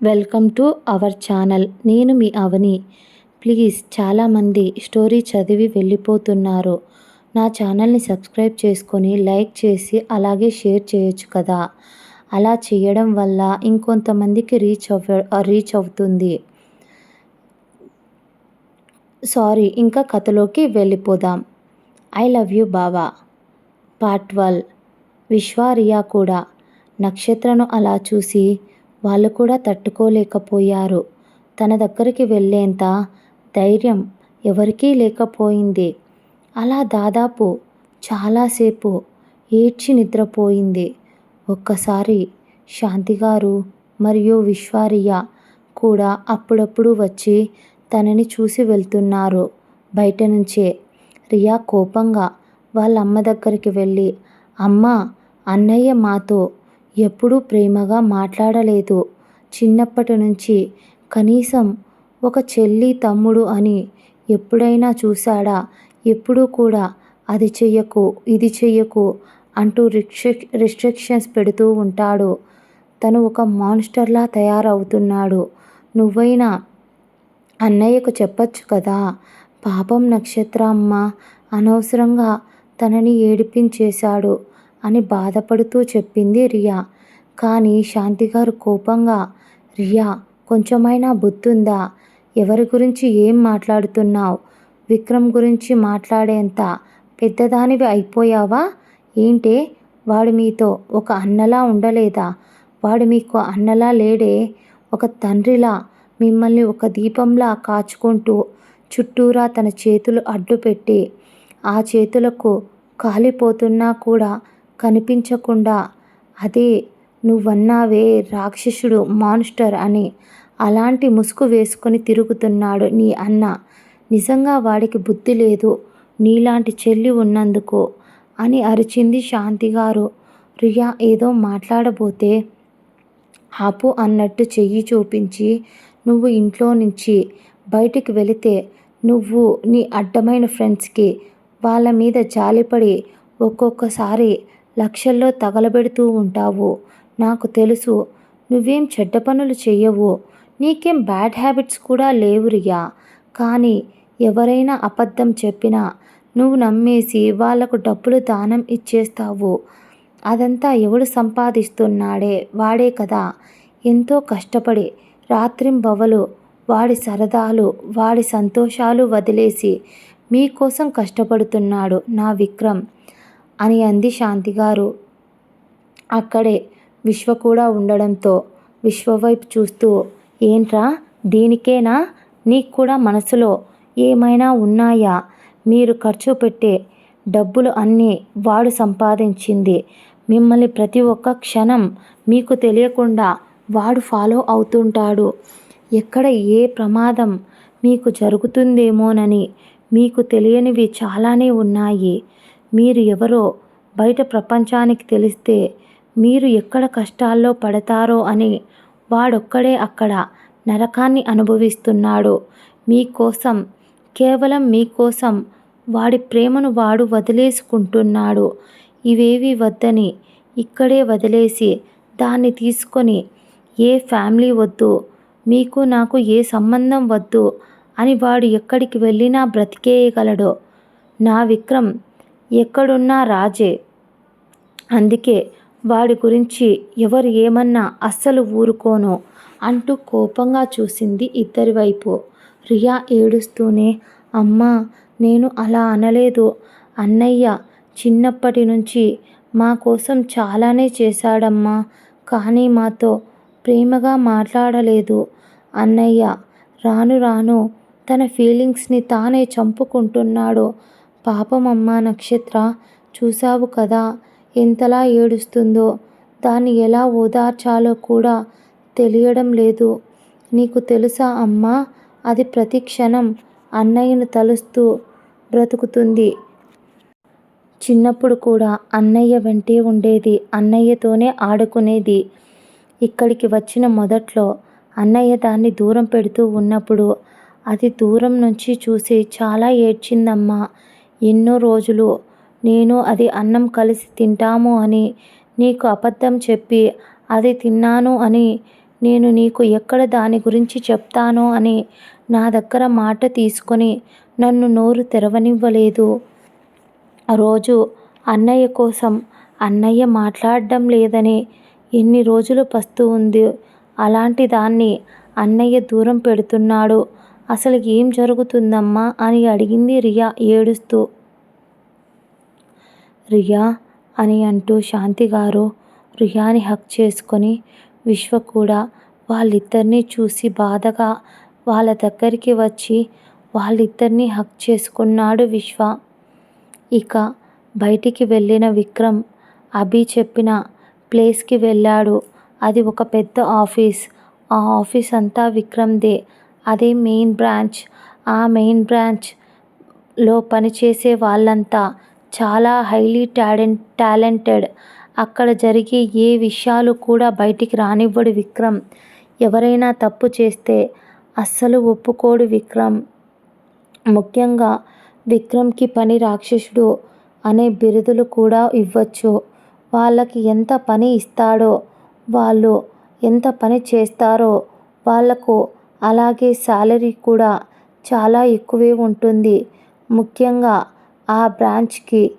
Welcome to our channel. నేను మీ అవని. Please చాలామంది story చదివి వెళ్ళిపోతున్నారు. నా ఛానల్ని సబ్స్క్రైబ్ చేసుకొని లైక్ చేసి అలాగే షేర్ చేయొచ్చు కదా. అలా చేయడం వల్ల ఇంకొంతమందికి రీచ్ అవ రీచ్ అవుతుంది. సారీ ఇంకా కథలోకి వెళ్ళిపోదాం. ఐ లవ్ యూ బావా. పార్ట్ ట్వెల్వ్ విశ్వారియా కూడా. నక్షత్రను అలా చూసి వాళ్ళు కూడా తట్టుకోలేకపోయారు. తన దగ్గరికి వెళ్ళేంత ధైర్యం ఎవరికీ లేకపోయింది. అలా దాదాపు చాలాసేపు ఏడ్చి నిద్రపోయింది. ఒక్కసారి శాంతిగారు మరియు విశ్వారియ కూడా అప్పుడప్పుడు వచ్చి తనని చూసి వెళ్తున్నారు. బయట నుంచే రియా కోపంగా వాళ్ళ అమ్మ దగ్గరికి వెళ్ళి అమ్మ అన్నయ్య మాతో ఎప్పుడూ ప్రేమగా మాట్లాడలేదు. చిన్నప్పటి నుంచి కనీసం ఒక చెల్లి తమ్ముడు అని ఎప్పుడైనా చూశాడా? ఎప్పుడూ కూడా అది చెయ్యకు ఇది చెయ్యకు అంటూ రిస్ట్రిక్ రిస్ట్రిక్షన్స్ పెడుతూ ఉంటాడు. తను ఒక మాన్స్టర్లా తయారవుతున్నాడు. నువ్వైనా అన్నయ్యకు చెప్పచ్చు కదా? పాపం నక్షత్ర అమ్మ అనవసరంగా తనని ఏడిపించేశాడు అని బాధపడుతూ చెప్పింది రియా. కానీ శాంతిగారు కోపంగా రియా కొంచెమైనా బుద్ధుందా? ఎవరి గురించి ఏం మాట్లాడుతున్నావు? విక్రమ్ గురించి మాట్లాడేంత పెద్దదానివి అయిపోయావా? ఏంటే వాడు మీతో ఒక అన్నలా ఉండలేదా? వాడు మీకు అన్నలా లేడే? ఒక తండ్రిలా మిమ్మల్ని ఒక దీపంలా కాచుకుంటూ చుట్టూరా తన చేతులు అడ్డుపెట్టి ఆ చేతులకు కాలిపోతున్నా కూడా కనిపించకుండా అదే నువ్వన్నావే రాక్షసుడు మాన్స్టర్ అని. అలాంటి ముసుగు వేసుకొని తిరుగుతున్నాడు నీ అన్న. నిజంగా వాడికి బుద్ధి లేదు నీలాంటి చెల్లి ఉన్నందుకు అని అరిచింది శాంతిగారు. రియా ఏదో మాట్లాడబోతే ఆపు అన్నట్టు చెయ్యి చూపించి నువ్వు ఇంట్లో నుంచి బయటికి వెళితే నువ్వు నీ అడ్డమైన ఫ్రెండ్స్కి వాళ్ళ మీద జాలిపడి ఒక్కొక్కసారి లక్షల్లో తగలబెడుతూ ఉంటావు. నాకు తెలుసు. నువ్వేం చెడ్డ పనులు చెయ్యవు. నీకేం బ్యాడ్ హ్యాబిట్స్ కూడా లేవు రియా. కానీ ఎవరైనా అబద్ధం చెప్పినా నువ్వు నమ్మేసి వాళ్ళకు డబ్బులు దానం ఇచ్చేస్తావు. అదంతా ఎవడు సంపాదిస్తున్నాడే? వాడే కదా. ఎంతో కష్టపడి రాత్రింబవలు వాడి సరదాలు వాడి సంతోషాలు వదిలేసి మీకోసం కష్టపడుతున్నాడు నా విక్రమ్ అని అంది శాంతిగారు. అక్కడే విశ్వ కూడా ఉండడంతో విశ్వ వైపు చూస్తూ ఏంట్రా? దీనికేనా? నీకు కూడా మనసులో ఏమైనా ఉన్నాయా? మీరు ఖర్చు పెట్టే డబ్బులు అన్నీ వాడు సంపాదించింది. మిమ్మల్ని ప్రతి ఒక్క క్షణం మీకు తెలియకుండా వాడు ఫాలో అవుతుంటాడు. ఎక్కడ ఏ ప్రమాదం మీకు జరుగుతుందేమోనని మీకు తెలియనివి చాలానే ఉన్నాయి. మీరు ఎవరో బయట ప్రపంచానికి తెలిస్తే మీరు ఎక్కడ కష్టాల్లో పడతారో అని వాడొక్కడే అక్కడ నరకాన్ని అనుభవిస్తున్నాడు. మీకోసం కేవలం మీకోసం వాడి ప్రేమను వాడు వదిలేసుకుంటున్నాడు. ఇవేవి వద్దని ఇక్కడే వదిలేసి దాన్ని తీసుకొని ఏ ఫ్యామిలీ వద్దు మీకు నాకు ఏ సంబంధం వద్దు అని వాడు ఎక్కడికి వెళ్ళినా బ్రతికేయగలడు. నా విక్రమ్ ఎక్కడున్నా రాజే. అందుకే వాడి గురించి ఎవరు ఏమన్నా అస్సలు ఊరుకోను అంటూ కోపంగా చూసింది ఇద్దరి వైపు. రియా ఏడుస్తూనే అమ్మా నేను అలా అనలేదు. అన్నయ్య చిన్నప్పటి నుంచి మా కోసం చాలానే చేశాడమ్మా కానీ మాతో ప్రేమగా మాట్లాడలేదు. అన్నయ్య రాను రాను తన ఫీలింగ్స్ని తానే చంపుకుంటున్నాడు. పాపమమ్మ నక్షత్ర చూసావు కదా ఎంతలా ఏడుస్తుందో దాన్ని ఎలా ఓదార్చాలో కూడా తెలియడం లేదు. నీకు తెలుసా అమ్మా అది ప్రతి క్షణం అన్నయ్యను తలుస్తూ బ్రతుకుతుంది. చిన్నప్పుడు కూడా అన్నయ్య వెంటే ఉండేది అన్నయ్యతోనే ఆడుకునేది. ఇక్కడికి వచ్చిన మొదట్లో అన్నయ్య దాన్ని దూరం పెడుతూ ఉన్నప్పుడు అది దూరం నుంచి చూసి చాలా ఏడ్చిందమ్మా. ఎన్నో రోజులు నేను అది అన్నం కలిసి తింటాము అని నీకు అబద్ధం చెప్పి అది తిన్నాను అని నేను నీకు ఎక్కడ దాని గురించి చెప్తానో అని నా దగ్గర మాట తీసుకొని నన్ను నోరు తెరవనివ్వలేదు. రోజు అన్నయ్య కోసం అన్నయ్య మాట్లాడడం లేదని ఎన్ని రోజులు పస్తూ ఉంది. అలాంటి దాన్ని అన్నయ్య దూరం పెడుతున్నాడు. అసలు ఏం జరుగుతుందమ్మా అని అడిగింది రియా ఏడుస్తూ. రియా అని అంటూ శాంతి గారు రియాని హక్ చేసుకొని విశ్వ కూడా వాళ్ళిద్దరినీ చూసి బాధగా వాళ్ళ దగ్గరికి వచ్చి వాళ్ళిద్దరినీ హక్ చేసుకున్నాడు విశ్వ. ఇక బయటికి వెళ్ళిన విక్రమ్ అభి చెప్పిన ప్లేస్కి వెళ్ళాడు. అది ఒక పెద్ద ఆఫీస్. ఆ ఆఫీస్ అంతా విక్రమ్దే. అదే మెయిన్ బ్రాంచ్. ఆ మెయిన్ బ్రాంచ్లో పనిచేసే వాళ్ళంతా చాలా హైలీ టాలెంట్ టాలెంటెడ్. అక్కడ జరిగే ఏ విషయాలు కూడా బయటికి రానివ్వడు విక్రమ్. ఎవరైనా తప్పు చేస్తే అస్సలు ఒప్పుకోడు విక్రమ్. ముఖ్యంగా విక్రమ్కి పని రాక్షసుడు అనే బిరుదులు కూడా ఇవ్వచ్చు. వాళ్ళకి ఎంత పని ఇస్తాడో వాళ్ళు ఎంత పని చేస్తారో వాళ్ళకు అలాగే శాలరీ కూడా చాలా ఎక్కువే ఉంటుంది. ముఖ్యంగా ఆ బ్రాంచ్కి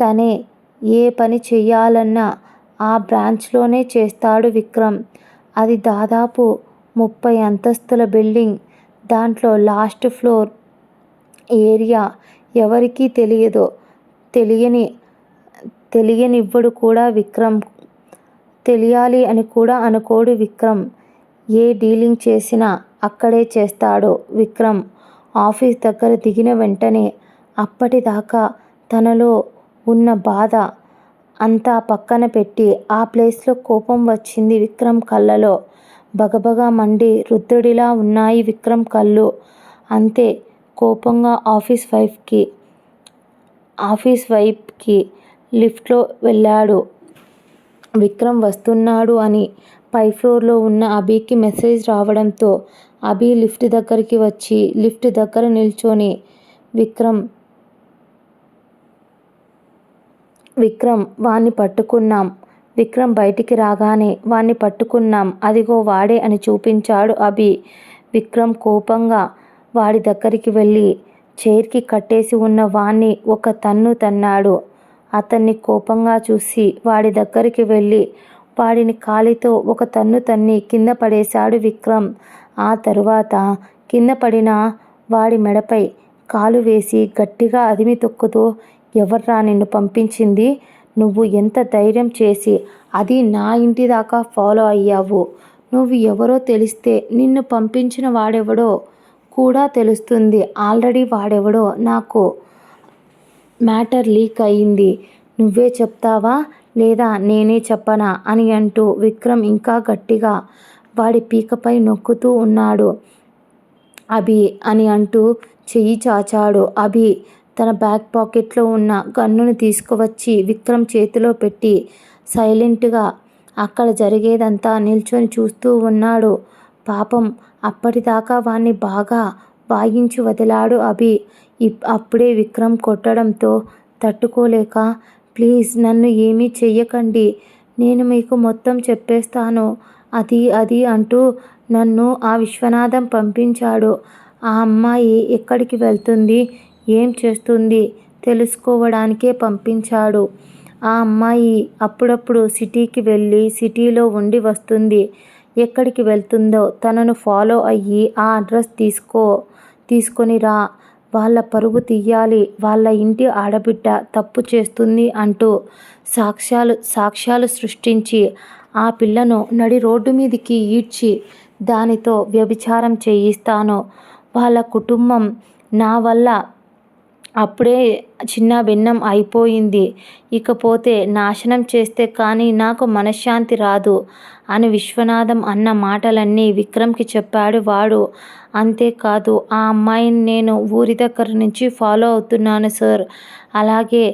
తనే ఏ పని చెయ్యాలన్నా ఆ బ్రాంచ్లోనే చేస్తాడు విక్రమ్. అది దాదాపు ముప్పై అంతస్తుల బిల్డింగ్. దాంట్లో లాస్ట్ ఫ్లోర్ ఏరియా ఎవరికీ తెలియదు. తెలియని తెలియనివ్వడు కూడా విక్రమ్. తెలియాలి అని కూడా అనుకోడు విక్రమ్. ఏ డీలింగ్ చేసినా అక్కడే చేస్తాడు విక్రమ్. ఆఫీస్ దగ్గర దిగిన వెంటనే అప్పటిదాకా తనలో ఉన్న బాధ అంతా పక్కన పెట్టి ఆ ప్లేస్లో కోపం వచ్చింది విక్రమ్ కళ్ళలో. బగబగా మండి రుద్రుడిలా ఉన్నాయి విక్రమ్ కళ్ళు. అంతే కోపంగా ఆఫీస్ వైఫ్కి ఆఫీస్ వైఫ్కి లిఫ్ట్లో వెళ్ళాడు. విక్రమ్ వస్తున్నాడు అని పై ఫ్లోర్లో ఉన్న అభికి మెసేజ్ రావడంతో అభి లిఫ్ట్ దగ్గరికి వచ్చి లిఫ్ట్ దగ్గర నిల్చొని విక్రమ్ విక్రమ్ వాణ్ణి పట్టుకున్నాం. విక్రమ్ బయటికి రాగానే వాణ్ణి పట్టుకున్నాం. అదిగో వాడే అని చూపించాడు అభి. విక్రమ్ కోపంగా వాడి దగ్గరికి వెళ్ళి చైర్కి కట్టేసి ఉన్న వాణ్ణి ఒక తన్ను తన్నాడు. అతన్ని కోపంగా చూసి వాడి దగ్గరికి వెళ్ళి వాడిని కాలితో ఒక తన్ను తన్ని కింద పడేశాడు విక్రమ్. ఆ తరువాత కింద పడిన వాడి మెడపై కాలు వేసి గట్టిగా అదిమి తొక్కుతూ ఎవర్రా నిన్ను పంపించింది? నువ్వు ఎంత ధైర్యం చేసి అది నా ఇంటి దాకా ఫాలో అయ్యావు. నువ్వు ఎవరో తెలిస్తే నిన్ను పంపించిన వాడెవడో కూడా తెలుస్తుంది. ఆల్రెడీ వాడెవడో నాకు మ్యాటర్ లీక్ అయింది. నువ్వే చెప్తావా? లేదా నేనే చెప్పనా? అని అంటూ విక్రమ్ ఇంకా గట్టిగా వాడి పీకపై నొక్కుతూ ఉన్నాడు. అభి అని అంటూ చెయ్యి చాచాడు. అభి తన బ్యాక్ పాకెట్లో ఉన్న గన్నును తీసుకువచ్చి విక్రమ్ చేతిలో పెట్టి సైలెంట్గా అక్కడ జరిగేదంతా నిల్చొని చూస్తూ ఉన్నాడు. పాపం అప్పటిదాకా వాణ్ణి బాగా వాయించి వదిలాడు అభి. అప్పుడే విక్రమ్ కొట్టడంతో తట్టుకోలేక ప్లీజ్ నన్ను ఏమీ చెయ్యకండి. నేను మీకు మొత్తం చెప్పేస్తాను. అది అది అంటూ నన్ను ఆ విశ్వనాథం పంపించాడు. ఆ అమ్మాయి ఎక్కడికి వెళ్తుంది? ఏం చేస్తుంది? తెలుసుకోవడానికే పంపించాడు. ఆ అమ్మాయి అప్పుడప్పుడు సిటీకి వెళ్ళి సిటీలో ఉండి వస్తుంది. ఎక్కడికి వెళ్తుందో తనను ఫాలో అయ్యి ఆ అడ్రస్ తీసుకో తీసుకొని రా. వాళ్ళ పరుగు తీయాలి. వాళ్ళ ఇంటి ఆడబిడ్డ తప్పు చేస్తుంది అంటూ సాక్ష్యాలు సాక్ష్యాలు సృష్టించి ఆ పిల్లను నడి రోడ్డు మీదకి ఈడ్చి దానితో వ్యభిచారం చేయిస్తాను. వాళ్ళ కుటుంబం నా వల్ల అప్పుడే చిన్న భిన్నం అయిపోయింది. ఇకపోతే నాశనం చేస్తే కానీ నాకు మనశ్శాంతి రాదు అని విశ్వనాథం అన్న మాటలన్నీ విక్రమ్కి చెప్పాడు వాడు. అంతేకాదు ఆ అమ్మాయిని నేను ఊరి దగ్గర నుంచి ఫాలో అవుతున్నాను సార్. అలాగే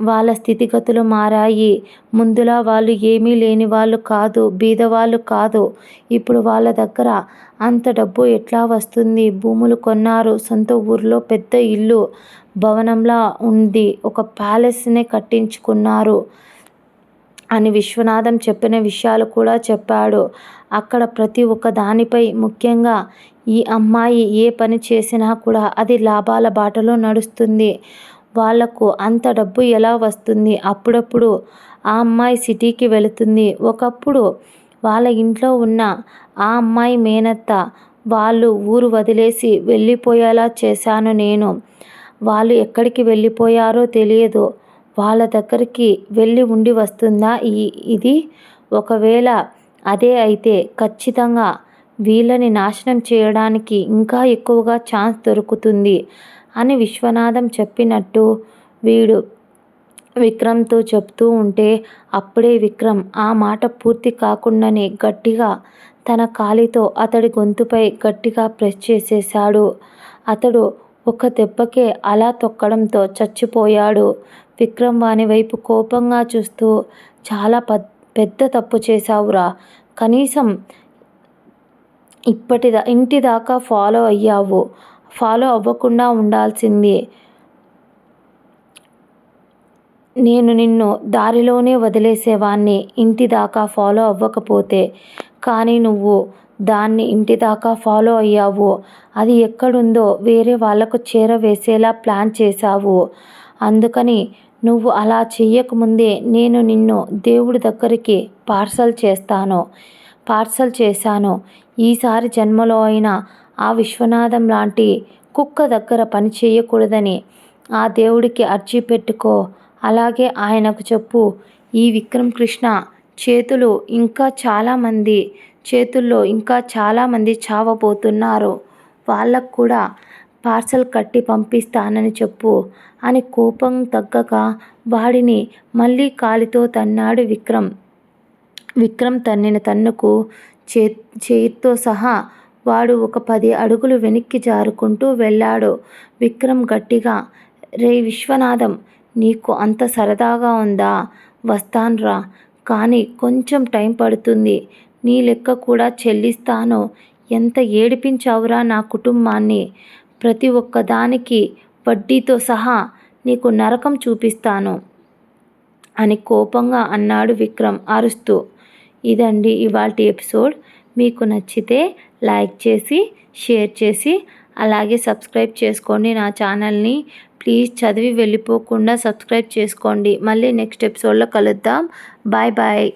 వాళ్ళ స్థితిగతులు మారాయి. ముందులా వాళ్ళు ఏమీ లేని వాళ్ళు కాదు బీదవాళ్ళు కాదు. ఇప్పుడు వాళ్ళ దగ్గర అంత డబ్బు ఎట్లా వస్తుంది? భూములు కొన్నారు సొంత ఊర్లో పెద్ద ఇల్లు. భవనంలా ఉంది. ఒక ప్యాలెస్నే కట్టించుకున్నారు అని విశ్వనాథం చెప్పిన విషయాలు కూడా చెప్పాడు. అక్కడ ప్రతి ఒక్క దానిపై ముఖ్యంగా ఈ అమ్మాయి ఏ పని చేసినా కూడా అది లాభాల బాటలో నడుస్తుంది. వాళ్ళకు అంత డబ్బు ఎలా వస్తుంది? అప్పుడప్పుడు ఆ అమ్మాయి సిటీకి వెళుతుంది. ఒకప్పుడు వాళ్ళ ఇంట్లో ఉన్న ఆ అమ్మాయి మేనత్త వాళ్ళు ఊరు వదిలేసి వెళ్ళిపోయేలా చేశాను నేను. వాళ్ళు ఎక్కడికి వెళ్ళిపోయారో తెలియదు. వాళ్ళ దగ్గరికి వెళ్ళి ఉండి వస్తుందా? ఈ ఇది ఒకవేళ అదే అయితే ఖచ్చితంగా వీళ్ళని నాశనం చేయడానికి ఇంకా ఎక్కువగా ఛాన్స్ దొరుకుతుంది అని విశ్వనాథం చెప్పినట్టు వీడు విక్రమ్తో చెప్తూ ఉంటే అప్పుడే విక్రమ్ ఆ మాట పూర్తి కాకుండానే గట్టిగా తన కాలితో అతడి గొంతుపై గట్టిగా ప్రెస్ చేసేశాడు. అతడు ఒక దెబ్బకే అలా తొక్కడంతో చచ్చిపోయాడు. విక్రమ్ వాని వైపు కోపంగా చూస్తూ చాలా పెద్ద తప్పు చేశావురా. కనీసం ఇప్పటిదా ఇంటి దాకా ఫాలో అయ్యావు. ఫాలో అవ్వకుండా ఉండాల్సింది. నేను నిన్ను దారిలోనే వదిలేసేవాణ్ణి. ఇంటి దాకా ఫాలో అవ్వకపోతే. కానీ నువ్వు దాన్ని ఇంటి దాకా ఫాలో అయ్యావు. అది ఎక్కడుందో వేరే వాళ్ళకు చేరవేసేలా ప్లాన్ చేశావు. అందుకని నువ్వు అలా చెయ్యకముందే నేను నిన్ను దేవుడి దగ్గరికి పార్సల్ చేస్తాను. పార్సల్ చేశాను. ఈసారి జన్మలో అయినా ఆ విశ్వనాథం లాంటి కుక్క దగ్గర పని చేయకూడదని ఆ దేవుడికి అర్జీ పెట్టుకో. అలాగే ఆయనకు చెప్పు. ఈ విక్రమ్ కృష్ణ చేతులు ఇంకా చాలామంది చేతుల్లో ఇంకా చాలామంది చావబోతున్నారు. వాళ్ళకు కూడా పార్సల్ కట్టి పంపిస్తానని చెప్పు అని కోపం తగ్గక వాడిని మళ్ళీ కాలితో తన్నాడు విక్రమ్. విక్రమ్ తన్నిన తన్నుకు చే చేతితో సహా వాడు ఒక పది అడుగులు వెనక్కి జారుకుంటూ వెళ్ళాడు. విక్రమ్ గట్టిగా రే విశ్వనాథం నీకు అంత సరదాగా ఉందా? వస్తాన్రా. కానీ కొంచెం టైం పడుతుంది. నీ లెక్క కూడా చెల్లిస్తాను? ఎంత ఏడిపించావురా నా కుటుంబాన్ని? ప్రతి ఒక్కదానికి వడ్డీతో సహా నీకు నరకం చూపిస్తాను అని కోపంగా అన్నాడు విక్రమ్ అరుస్తూ. ఇదండి ఇవాటి ఎపిసోడ్. మీకు నచ్చితే లైక్ చేసి షేర్ చేసి అలాగే సబ్స్క్రైబ్ చేసుకోండి నా ఛానల్ని. ప్లీజ్ చదివి వెళ్ళిపోకుండా సబ్స్క్రైబ్ చేసుకోండి. మళ్ళీ నెక్స్ట్ ఎపిసోడ్లో కలుద్దాం. Bye bye.